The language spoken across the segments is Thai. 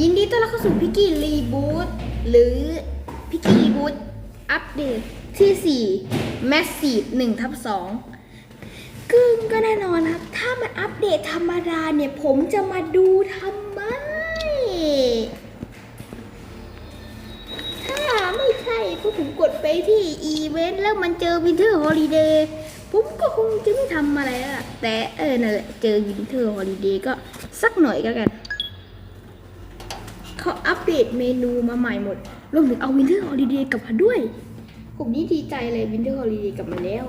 ยินดีต้อนรับเข้าสู่พิกกี้รีบูตหรือพิกกี้รีบูตอัปเดตที่4 Massive 1ทับ2กึ่งก็แน่นอนครับ ถ้ามันอัปเดตธรรมดาเนี่ย ผมจะมาดูทำไม ถ้าไม่ใช่พวกผมกดไปที่อีเวนต์แล้วมันเจอวินเทอร์ฮอลิเดย์ผมก็คงจะไม่ทำอะไรแล้วล่ะแต่เออนั่นแหละเจอวินเทอร์ฮอลิเดย์ก็สักหน่อยก็กัน เขาอัปเดตเมนูมาใหม่หมด รวมถึงเอาวินเทอร์ฮอลิเดย์กลับมาด้วย ผมนี่ดีใจเลยวินเทอร์ฮอลิเดย์กลับมาแล้ว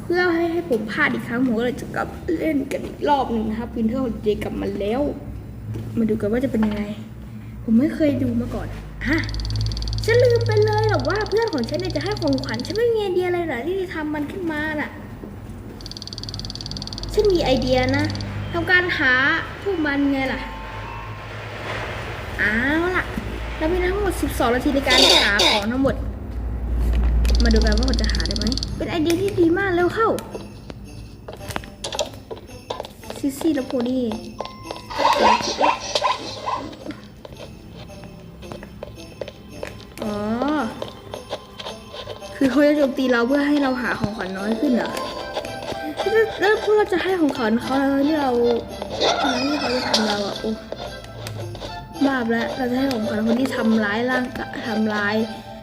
เพื่อให้ให้ผมพลาดอีกครั้งผมก็เลยจะกลับเล่นกันอีกรอบหนึ่งนะครับวินเทอร์ฮอลิเดย์กลับมาแล้ว มาดูกันว่าจะเป็นยังไง ผมไม่เคยดูมาก่อนอะฉันลืมไปเลยหรอกว่าเพื่อนของฉันเนี่ยจะให้ของขวัญฉันไม่มีไอเดียอะไรเหรอที่จะทำมันขึ้นมาน่ะ ฉันมีไอเดียนะทำการหาพวกมันไงล่ะ เอาล่ะเรามีทั้งหมด 12 นาทีในการหาของทั้งหมด มาดูกันว่าเราจะหาได้ไหม เป็นไอเดียที่ดีมากเร็วเข้า ซิซี่และโพนี่อ๋อ คือเขาจะโจมตีเราเพื่อให้เราหาของขวัญน้อยขึ้นเหรอแล้วพวกเราจะให้ของขวัญเขาแล้วที่เราที่เขาจะทำเราอะโอ้ บ้าไปแล้วเราจะให้ของขวัญคนที่ทำร้ายร่างกายทำร้าย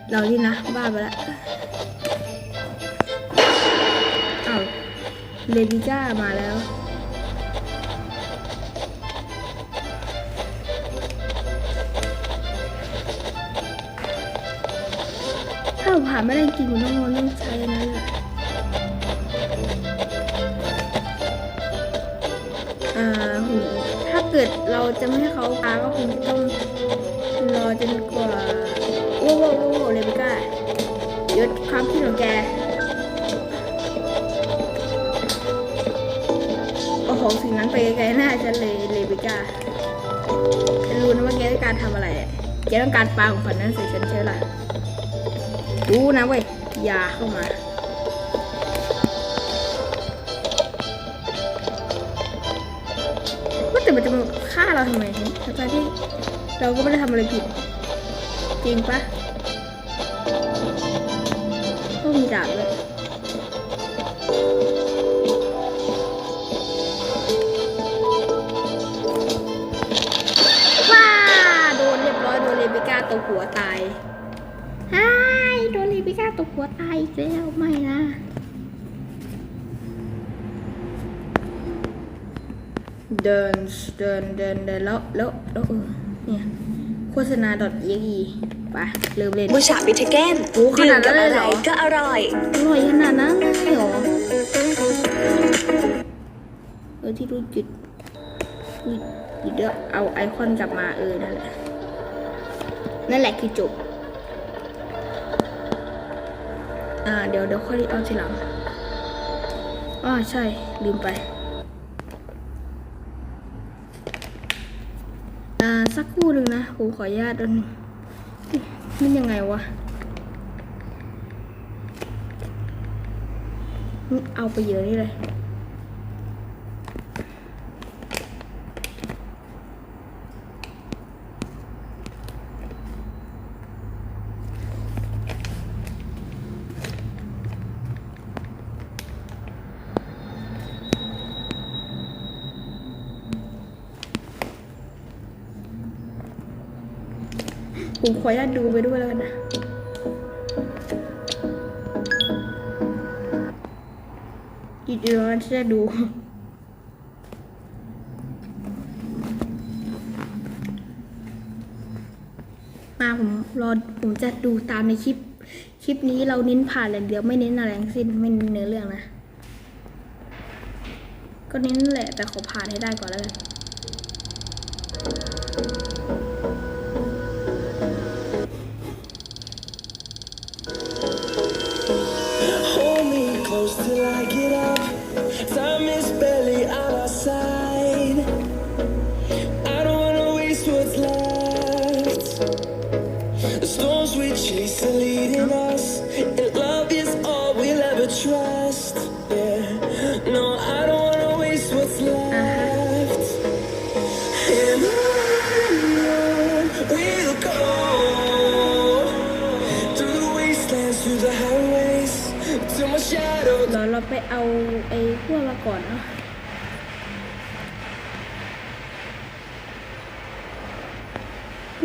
เราที่นะ บ้าไปแล้วอ้าวเลดิก้ามาแล้วถ้าเราผ่านไม่ได้จริงผมต้องต้องใช้อันนั้นแหละอ่าหู เกิดเราจะไม่ให้เขาพาก็คงต้องรอจนกว่าโอ้โหโอ้โหเลบิก้ายุดความคิดของแกเอาของสิ่งนั้นไปไกลๆหน้าฉันเลยเลบิก้าฉันรู้นะว่าแกต้องการทำอะไรแกต้องการปาของฝันนั้นใส่ฉันใช่ไหมล่ะรู้นะเว้ยอย่าเข้ามา ฆ่าเราทำไมทั้งที่เราก็ไม่ได้ทำอะไรผิด จริงปะก็มีดาบเลยว้าโดนเรียบร้อยโดนเลบิก้าตกหัวตายไอ้ายโดนเลบิก้าตกหัวตายอีกแล้วไม่นะ เดินเดินเดินเดินแล้วแล้วแล้วเออเนี่ยโฆษณา .exe ไปเริ่มเล่นบูชาบิทเกนโอ้ขดื่นามดนั้กับนเลยอะเหรไรอก็อร่อยอร่อยขนาดนั้นเลยเหรอเออที่รู้จุดนี่เดี๋ยวเอาไอคอนกลับมาเออนั่นแหละนั่นแหละคือจบอ่าเดี๋ยวเดี๋ยวค่อยเอาทีหลังอ่าใช่ลืมไป อ่า สักครู่หนึ่งนะผมขออนุญาตอันงมันยังไงวะ เอาไปเยอะนี่เลย ผมขออนุญาตดูไปด้วยแล้วกันนะอีกเดือนที่จะดูมาผมรอผมจะดูตามในคลิป คลิปนี้เราเน้นผ่านอย่างเดียวไม่เน้นอะไรทั้งสิ้นไม่เน้นเนื้อเรื่องนะ ก็เน้นแหละแต่ขอผ่านให้ได้ก่อนแล้วกัน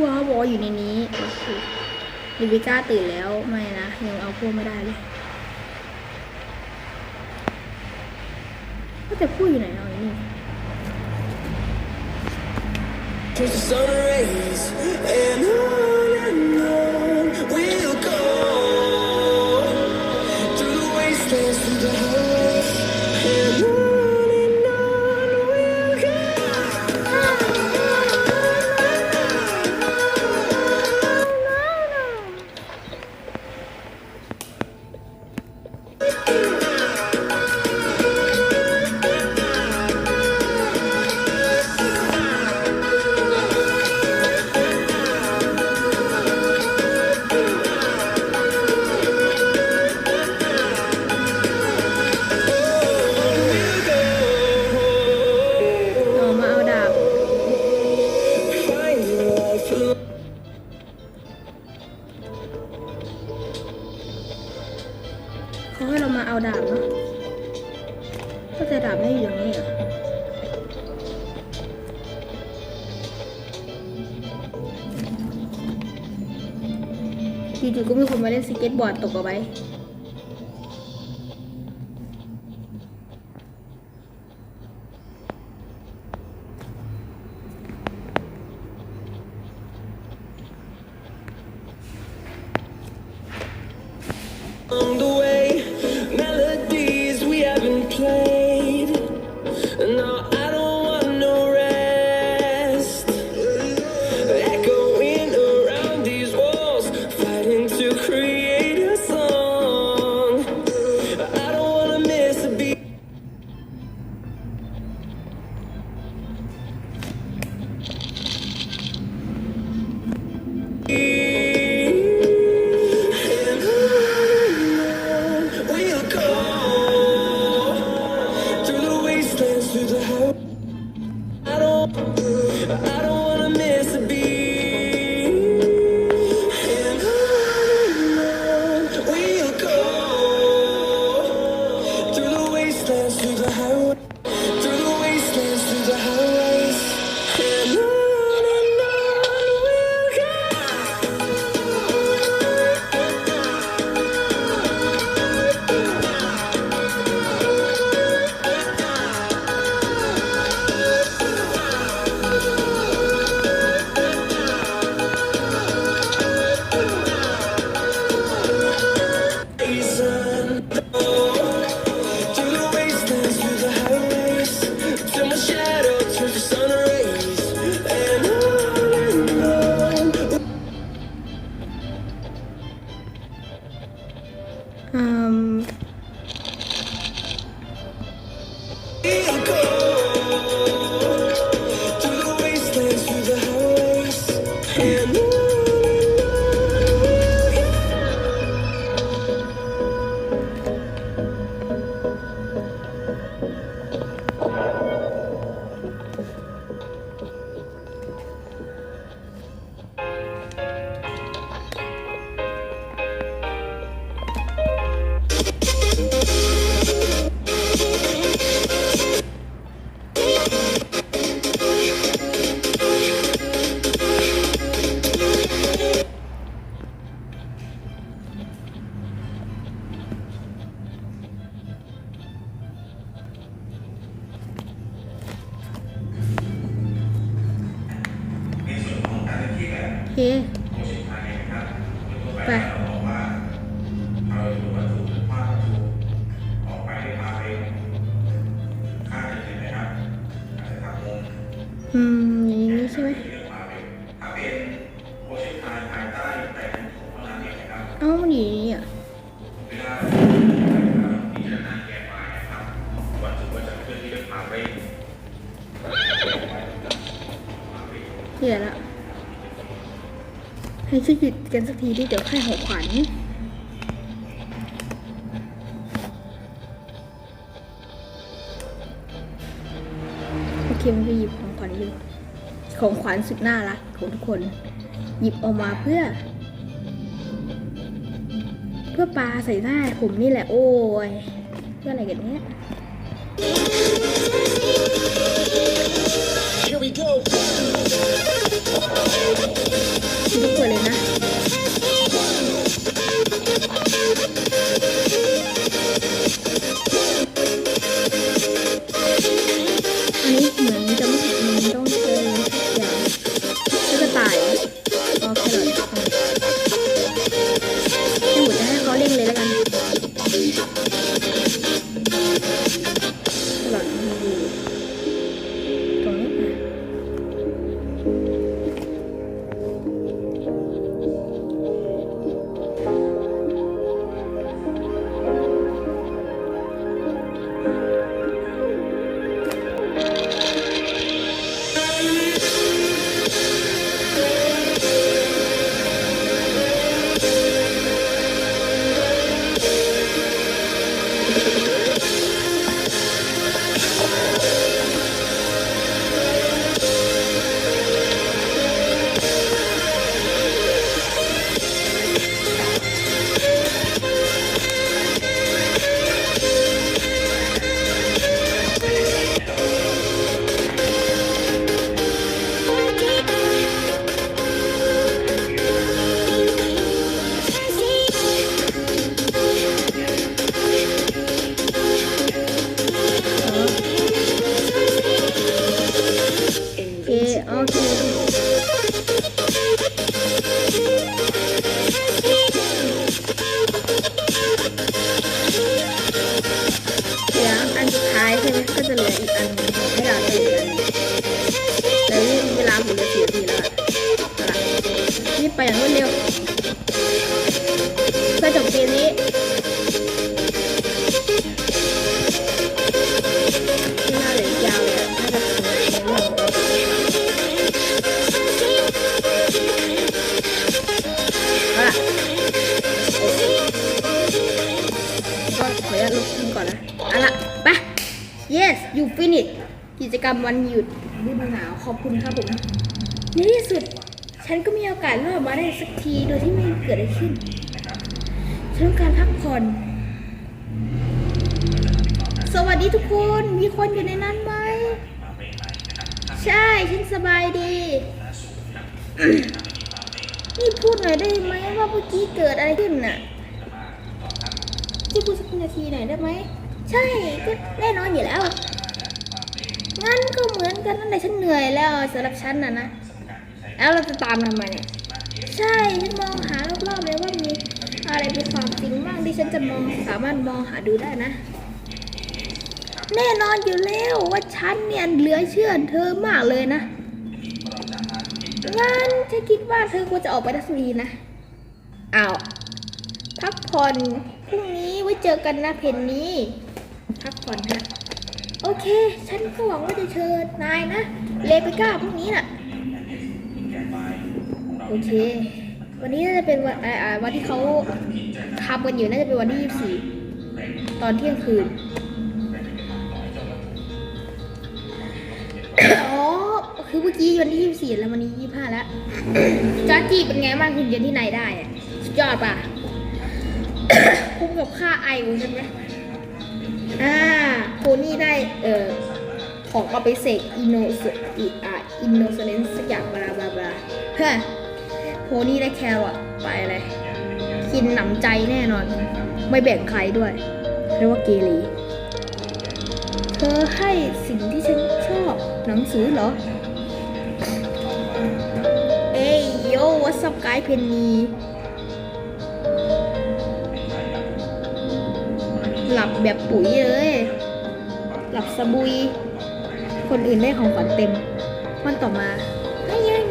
วกเขาบอกว่าอยู่ในนี้ลิบิก้าตื่นแล้วไม่นะ ยังเอาพวกไม่ได้เลยก็แต่พูดอยู่ไหนเอาอนี่ To the sun rays and I Thank you. จู่ๆก็มีคนมาเล่นสเก็ตบอร์ดตกเอาไว้ kia. ให้ชีวิตกันสักทีที่เดี๋ยวค่ายหอขวัญโอเคมันไปหยิบของขวัญอยู่ของขวัญสุดหน้าละของทุกคน หยิบออกมาเพื่อ เพื่อปลาใส่หน้าผมนี่แหละ โอ้ยเพื่ออะไรกันเนี้ย Here we go. ทุกคนเลยนะอันนี้เหมือนจะไม่ ไปอย่างรวดเร็ว yes you finish กิจกรรมวันหยุดฤดูหนาวขอบคุณครับผมในที่สุด ฉันก็มีโอกาสรอดมาได้สักทีโดยที่ไม่เกิดอะไรขึ้น ฉันต้องการพักผ่อน สวัสดีทุกคน มีคนอยู่ในนั้นไหม ใช่ ฉันสบายดี นี่พูดหน่อยได้ไหมว่าเมื่อกี้เกิดอะไรขึ้นน่ะช่วยพูดสักนาทีหน่อยได้ไหม ใช่ก็แน่นอนอยู่แล้ว งั้นก็เหมือนกันนั่นแหละฉันเหนื่อยแล้วสำหรับฉันน่ะนะ แล้วเราจะตามทำไมเนี่ย ใช่ฉันมองหารอบๆเลยว่ามีอะไรเป็นความจริงบ้างที่ฉันจะมองสามารถมองหาดูได้นะ แน่นอนอยู่แล้วว่าฉันเนี่ยเหลือเชื่อเธอมากเลยนะ งั้นฉันคิดว่าเธอควรจะออกไปทัศนีนะอ้าวพักผ่อนพรุ่งนี้ไว้เจอกันนะเพนนี้ ก่อนฮะโอเค ฉันก็หวังว่าจะเชิญนายนะเลไปก้าพรุ่งนี้น่ะ โอเค วันนี้น่าจะเป็นวันอ่าวันที่เขาทำกันอยู่น่าจะเป็นวันที่24ตอนเที่ยงคืนอ๋อคือเมื่อกี้วันที่24แล้ววันนี้25แล้วจ้าจีเป็นไงบ้างคุณเรียนที่ไหนได้อะสุดยอดป่ะคุ้มกับค่าไอของฉันไหม อ่าโพนี่ได้เอ่อของเอาไปเสกอินโนสอีอ่าอินโนเซเลนสักอย่างบลาบลาบลาเฮ้ยโพนี่ได้แครอทไปเลยกินหนำใจแน่นอน ไม่แบ่งใครด้วยเรียกว่าเกเรเธอให้สิ่งที่ฉันชอบหนังสือเหรอ เอ้ยโยวัสกายเพนนี หลับแบบปุ๋ยเลย หลับสบุย คนอื่นได้ของขวัญเต็ม วันต่อมาไม่ยัง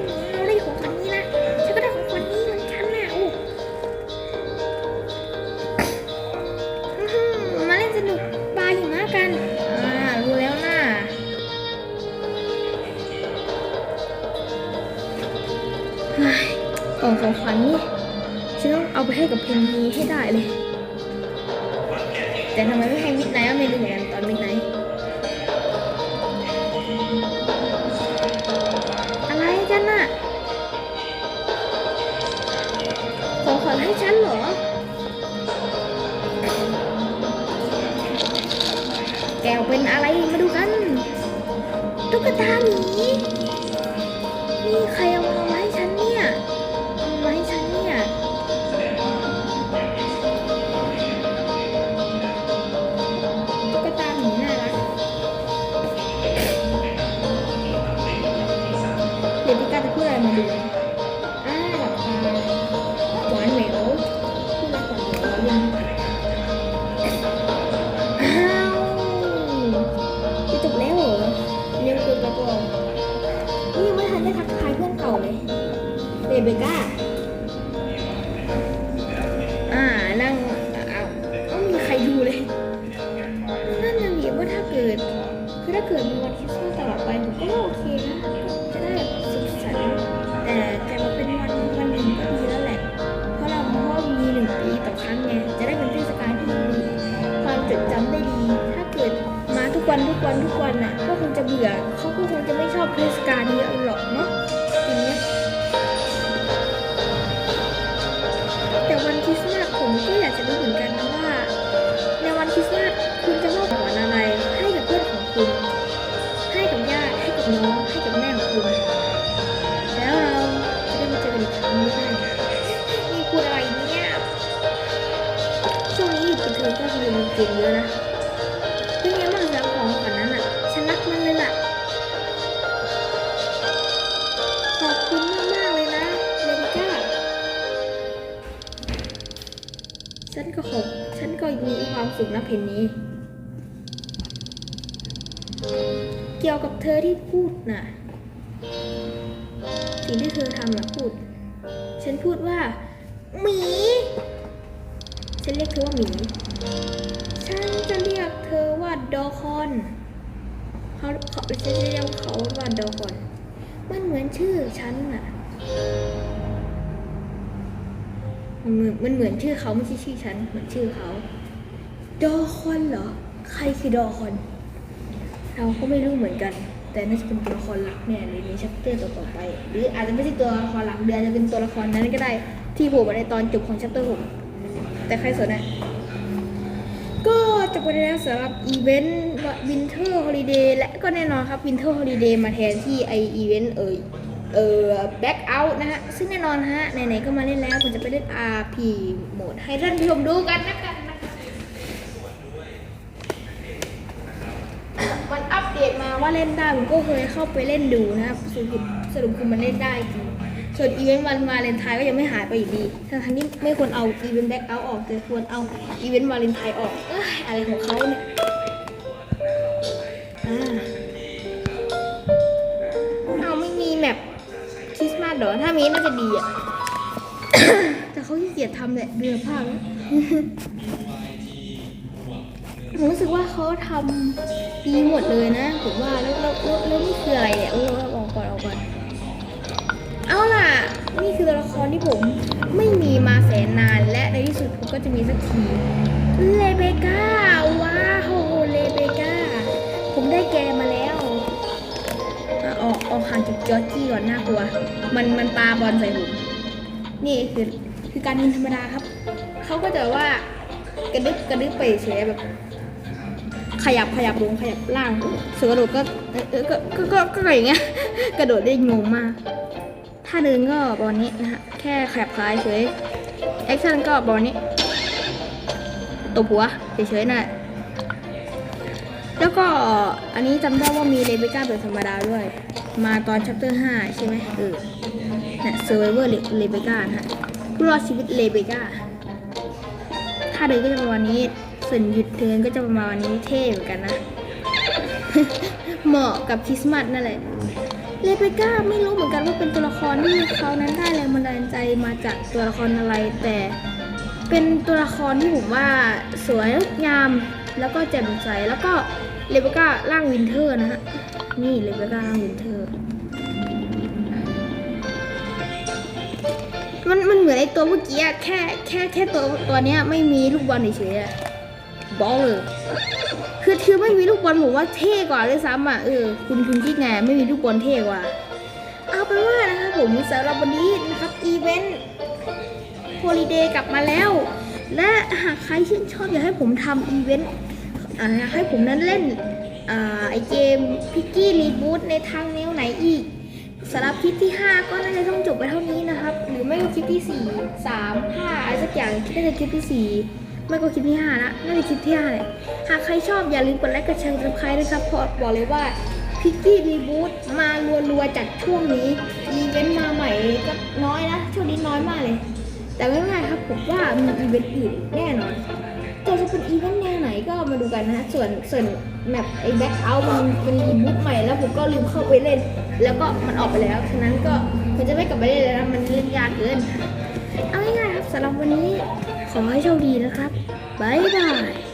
ได้ของขวัญนี้นะ ฉันก็ได้ของขวัญนี้เหมือนกันนะอ้อื้มาเล่นสนุกปลาหิมะกัน อ่า รู้แล้วนะเฮ้ยกล่องของขวัญนี่ ฉันต้องเอาไปให้กับเพนนีให้ได้เลย แต่ทำไมไม่ให้มิดไนท์ก็ไม่รู้เกันตอนมิดไนท์อะไรกันน่ะของขวัญให้ฉันเหรอ แกวเป็นอะไรมาดูกัน ตุ๊กตาหมี กทายเเรียนเยอะนะเป็นไงบ้างสำหรับของขวัญนั้นอะ ฉันรักมันเลยล่ะ ขอบคุณมากมากๆเลยนะเลนก้า ฉันก็ขอบฉันก็มีความสุขนะเพนนี้ เกี่ยวกับเธอที่พูดน่ะ สิ่งที่เธอทำน่ะพูด ฉันพูดว่าหมี ฉันเรียกเธอว่าหมี ฉันจะเรียกเธอว่าดอคอนเขาเขาฉันจะเรียกเขาว่าดอคอน มันเหมือนชื่อฉันน่ะมันเหมือนมันเหมือนชื่อเขาไม่ใช่ชื่อฉันเหมือนชื่อเขา ดอคอนเหรอ ใครคือดอคอน เราก็ไม่รู้เหมือนกัน แต่น่าจะเป็นตัวละครหลักแน่เลยในชัปเตอร์ต่อๆไป หรืออาจจะไม่ใช่ตัวละครหลักเดือนจะเป็นตัวละครนั้นก็ได้ ที่โผล่มาในตอนจบของชัปเตอร์หกแต่ใครสนอะ จบไปแล้วสำหรับอีเวนต์วินเทอร์ฮอลิเดย์และก็แน่นอนครับวินเทอร์ฮอลิเดย์มาแทนที่ไออีเวนต์เอ่ยเออแบ็กเอาท์นะฮะ ซึ่งแน่นอนฮะ ไหนๆ ก็มาเล่นแล้วผมจะไปเล่น RP โหมด ให้ท่านผู้ชมดูกันนะกันมันอัปเดตมาว่าเล่นได้ ผมก็เคยเข้าไปเล่นดูนะครับสรุปสรุปคือมันเล่นได้จริง ส่วนอีเวนต์วันวาเลนไทน์ก็ยังไม่หายไปอยู่ดีทั้งที่ไม่ควรเอาอีเวนต์แบ็กเอาออกแต่ควรเอาอีเวนต์วาเลนไทน์ออกเอ้ยอะไรของเขาเนี่ยเอาไม่มีแมปคริสต์มาสเหรอ ถ้ามีน่าจะดีอะ แต่เขาขี้เกียจทำแหละเรือภาพแล้วผมรู้สึกว่าเขาทำดีหมดเลยนะผมว่าแล้วแล้วแล้วแล้วนี่คืออะไรเนี่ยเอออาก่อนเอาก่อน เอาล่ะ นี่คือตัวละครที่ผมไม่มีมาแสนนานและในที่สุดผมก็จะมีสักที เลเบก้า ว้าวเลเบก้า ผมได้แกมาแล้วอออกออกห่างจากจอร์จี้ก่อนน่ากลัว มันมันปาบอลใส่ผมนี่คือคือการยิงธรรมดาครับ เขาก็จะว่ากระดึบกระดึบไปเฉยแบบ ขยับขยับลงขยับล่างส่วนกระโดดก็เออก็ก็ก็ก็ก็อย่างเงี้ย กระโดดได้งงมาก ถ้าเดินก็บอลนี้นะฮะ แค่แขยับขายเฉย แอคชั่นก็บอลนี้ตบหัวเฉยๆน่ะแล้วก็อันนี้จำได้ว่ามีเลเบก้าแบบธรรมดาด้วย มาตอนชัปเตอร์5ใช่ไหมเออเนี่ยเซอร์ไวเวอร์เลเบก้าฮะผู้รอดชีวิตเลเบก้าถ้าเดินก็จะประมาณนี้ส่วนหยุดเดินก็จะประมาณนี้เท่เหมือนกันนะ เหมาะกับคริสต์มาสนั่นแหละ เลเบก้าไม่รู้เหมือนกันว่าเป็นตัวละครที่เขานั้นได้แรงบันดาลใจมาจากตัวละครอะไร แต่เป็นตัวละครที่ผมว่าสวยงามแล้วก็แจ่มใสแล้วก็เลเบก้าร่างวินเทอร์นะฮะนี่เลเบก้าร่างวินเทอร์มันมันเหมือนไอตัวเมื่อกี้แค่แค่แค่ตัวตัวเนี้ยไม่มีลูกบอลเฉยๆบอลเลย คือคือไม่มีลูกบอลผมว่าเท่กว่าด้วยซ้ำอะเออคุณคุณคิดไงไม่มีลูกบอลเท่กว่า เอาเป็นว่านะครับผมสำหรับวันนี้นะครับอีเวนต์โฮลิเดย์กลับมาแล้ว และหากใครชื่นชอบอยากให้ผมทำอีเวนต์อยากให้ผมนั้นเล่นอ่าไอเกมพิกกี้รีบูตในทางแนวไหนอีกสำหรับคลิปที่ 5 ก็น่าจะต้องจบไปเท่านี้นะครับ หรือไม่ก็คลิปที่ 4 3 5อะไรสักอย่างน่าจะคลิปที่ 4 ไม่ก็คลิปที่5ละน่าจะคลิปที่5เลยหากใครชอบอย่าลืมกดไลค์กดแชร์กดซับสไครต์ด้วยครับพราะบอกเลยว่าพิกกี้รีบูตมารัวๆจากช่วงนี้อีเวนต์มาใหม่ก็น้อยนะช่วงนี้น้อยมากเลย แต่ไม่เป็นไรครับผมว่ามีอีเวนต์อื่นแน่นอนแต่จะเป็นอีเวนต์แนวไหนก็มาดูกันนะฮะส่วนส่วนแมปไอ้แบ็คเอาท์มันเป็นรีบูทใหม่แล้วผมก็ลืมเข้าไปเล่น แล้วก็มันออกไปแล้วฉะนั้นก็มันจะไม่กลับไปเล่นแล้วนะมันเล่นยากเกินเอาง่ายๆครับสำหรับวันนี้ ขอให้โชคดีนะครับ บ๊ายบาย